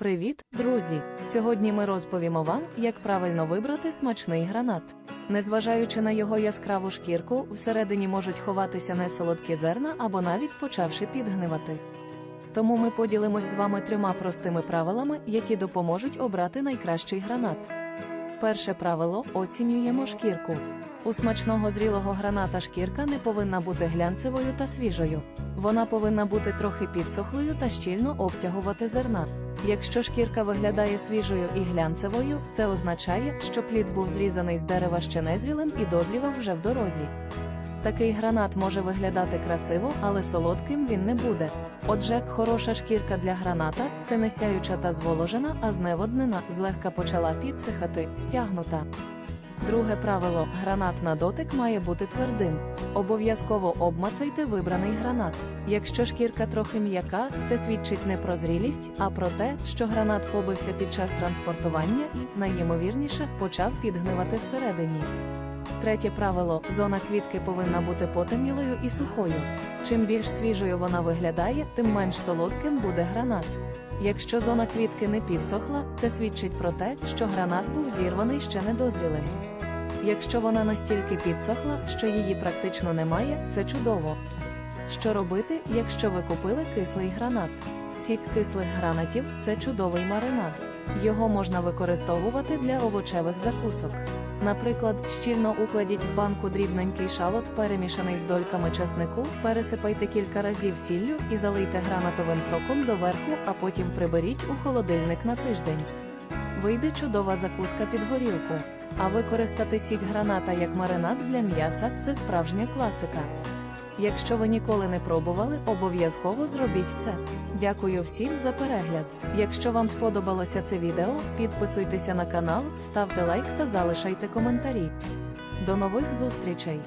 Привіт, друзі! Сьогодні ми розповімо вам, як правильно вибрати смачний гранат. Незважаючи на його яскраву шкірку, всередині можуть ховатися несолодкі зерна або навіть почавши підгнивати. Тому ми поділимось з вами трьома простими правилами, які допоможуть обрати найкращий гранат. Перше правило оцінюємо шкірку. У смачного зрілого граната шкірка не повинна бути глянцевою та свіжою. Вона повинна бути трохи підсохлою та щільно обтягувати зерна. Якщо шкірка виглядає свіжою і глянцевою, це означає, що плід був зрізаний з дерева ще незрілим і дозрівав вже в дорозі. Такий гранат може виглядати красиво, але солодким він не буде. Отже, хороша шкірка для граната це не сяюча та зволожена, а зневоднена, злегка почала підсихати, стягнута. Друге правило: гранат на дотик має бути твердим. Обов'язково обмацайте вибраний гранат. Якщо шкірка трохи м'яка, це свідчить не про зрілість, а про те, що гранат побився під час транспортування і, найімовірніше, почав підгнивати всередині. Третє правило: зона квітки повинна бути потемнілою і сухою. Чим більш свіжою вона виглядає, тим менш солодким буде гранат. Якщо зона квітки не підсохла, це свідчить про те, що гранат був зірваний ще недозрілим. Якщо вона настільки підсохла, що її практично немає, це чудово. Що робити, якщо ви купили кислий гранат? Сік кислих гранатів це чудовий маринад. Його можна використовувати для овочевих закусок. Наприклад, щільно укладіть в банку дрібненький шалот, перемішаний з дольками чеснику, пересипайте кілька разів сіллю і залийте гранатовим соком доверху, а потім приберіть у холодильник на тиждень. Вийде чудова закуска під горілку. А використати сік граната як маринад для м'яса це справжня класика. Якщо ви ніколи не пробували, обов'язково зробіть це. Дякую всім за перегляд. Якщо вам сподобалося це відео, підписуйтеся на канал, ставте лайк та залишайте коментарі. До нових зустрічей!